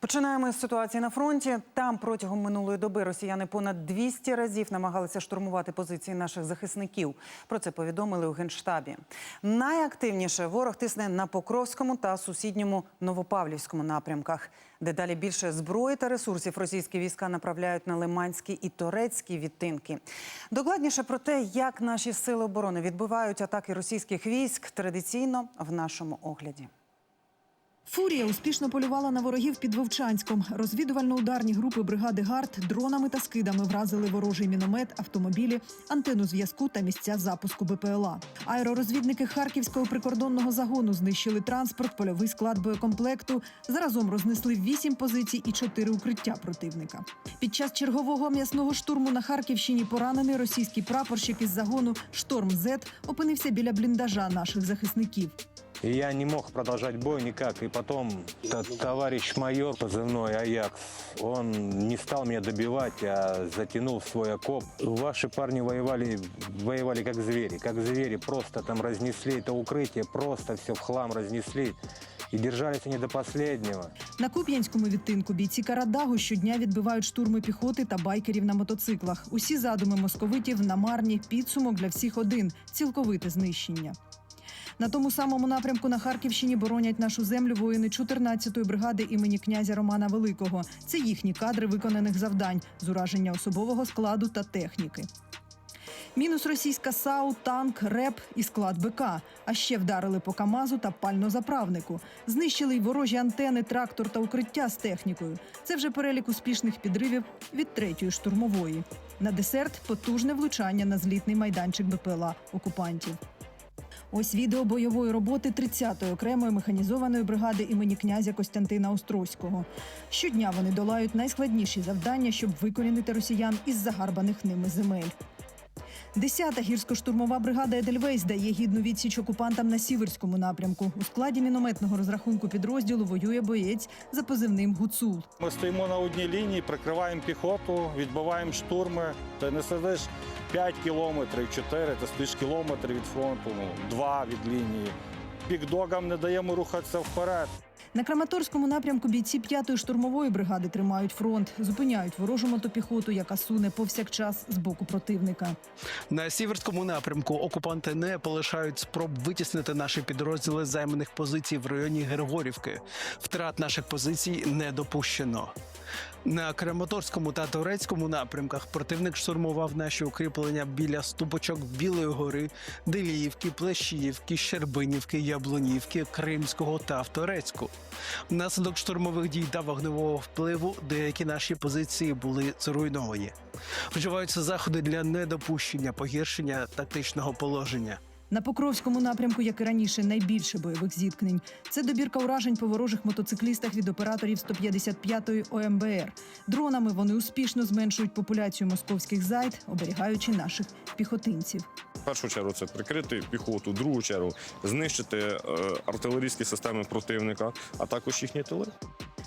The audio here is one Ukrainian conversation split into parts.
Починаємо з ситуації на фронті. Там протягом минулої доби росіяни понад 200 разів намагалися штурмувати позиції наших захисників. Про це повідомили у генштабі. Найактивніше ворог тисне на Покровському та сусідньому Новопавлівському напрямках. Дедалі більше зброї та ресурсів російські війська направляють на Лиманські і Торецькі відтинки. Докладніше про те, як наші сили оборони відбивають атаки російських військ, традиційно в нашому огляді. Фурія успішно полювала на ворогів під Вовчанськом. Розвідувально-ударні групи бригади ГАРД дронами та скидами вразили ворожий міномет, автомобілі, антенну зв'язку та місця запуску БПЛА. Аеророзвідники Харківського прикордонного загону знищили транспорт, польовий склад боєкомплекту. Заразом рознесли вісім позицій і чотири укриття противника. Під час чергового м'ясного штурму на Харківщині поранений російський прапорщик із загону Шторм Зет опинився біля бліндажа наших захисників. И я не мог продолжать бой никак. И потом т- товарищ майор, позывной Аякс, он не стал меня добивать, а затянул в свой окоп. Ваши парни воевали, воевали как звери, как звери. Просто там разнесли это укрытие, просто все в хлам разнесли. И держались они до последнего. На Куп'янському відтинку бійці Карадагу щодня відбивають штурми піхоти та байкерів на мотоциклах. Усі задуми московитів намарні, підсумок для всіх один цілковите знищення. На тому самому напрямку на Харківщині боронять нашу землю воїни 14-ї бригади імені князя Романа Великого. Це їхні кадри виконаних завдань з ураження особового складу та техніки. Мінус російська САУ, танк, РЕП і склад БК. А ще вдарили по Камазу та пальнозаправнику. Знищили й ворожі антени, трактор та укриття з технікою. Це вже перелік успішних підривів від третьої штурмової. На десерт потужне влучання на злітний майданчик БПЛА окупантів. Ось відео бойової роботи 30-ї окремої механізованої бригади імені князя Костянтина Острозького. Щодня вони долають найскладніші завдання, щоб викорінити росіян із загарбаних ними земель. 10-та гірсько-штурмова бригада Едельвейс дає гідну відсіч окупантам на сіверському напрямку. У складі мінометного розрахунку підрозділу воює боєць за позивним Гуцул. Ми стоїмо на одній лінії, прикриваємо піхоту, відбиваємо штурми. Ти не сидиш 5 кілометрів, 4, ти стоїш кілометр від фронту, ну, 2 від лінії. Пікдогам не даємо рухатися вперед. На Краматорському напрямку бійці 5-ї штурмової бригади тримають фронт, зупиняють ворожу мотопіхоту, яка суне повсякчас з боку противника. На сіверському напрямку окупанти не полишають спроб витіснити наші підрозділи з займаних позицій в районі Григорівки. Втрат наших позицій не допущено. На Краматорському та Турецькому напрямках противник штурмував наші укріплення біля ступочок Білої гори, Деліївки, Плещіївки, Щербинівки, Яблунівки, Кримського та Вторецьку. Внаслідок штурмових дій та вогневого впливу деякі наші позиції були зруйновані. Вживаються заходи для недопущення погіршення тактичного положення. На Покровському напрямку, як і раніше, найбільше бойових зіткнень. Це добірка уражень по ворожих мотоциклістах від операторів 155-ї ОМБР. Дронами вони успішно зменшують популяцію московських зайд, оберігаючи наших піхотинців. В першу чергу це прикрити піхоту, в другу чергу знищити е, артилерійські системи противника, а також їхні тили.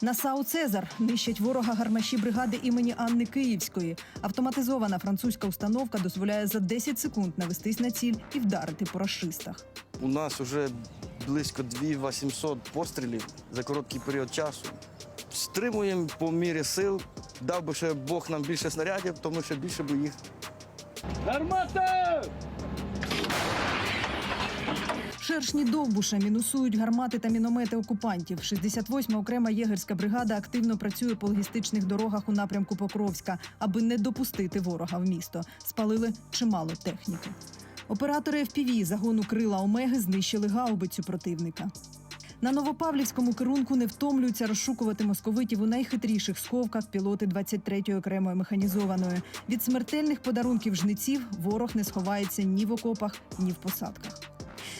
На САУ Цезар нищать ворога гармаші бригади імені Анни Київської. Автоматизована французька установка дозволяє за 10 секунд навестись на ціль і вдарити по рашистах. У нас вже близько 2800 пострілів за короткий період часу. Стримуємо по мірі сил. Дав би ще Бог нам більше снарядів, тому що більше би їх Шершні довбуша мінусують гармати та міномети окупантів. 68-ма окрема єгерська бригада активно працює по логістичних дорогах у напрямку Покровська, аби не допустити ворога в місто. Спалили чимало техніки. Оператори FPV загону крила Омеги знищили гаубицю противника. На Новопавлівському керунку не втомлюються розшукувати московитів у найхитріших сховках пілоти 23-ї окремої механізованої. Від смертельних подарунків жниців ворог не сховається ні в окопах, ні в посадках.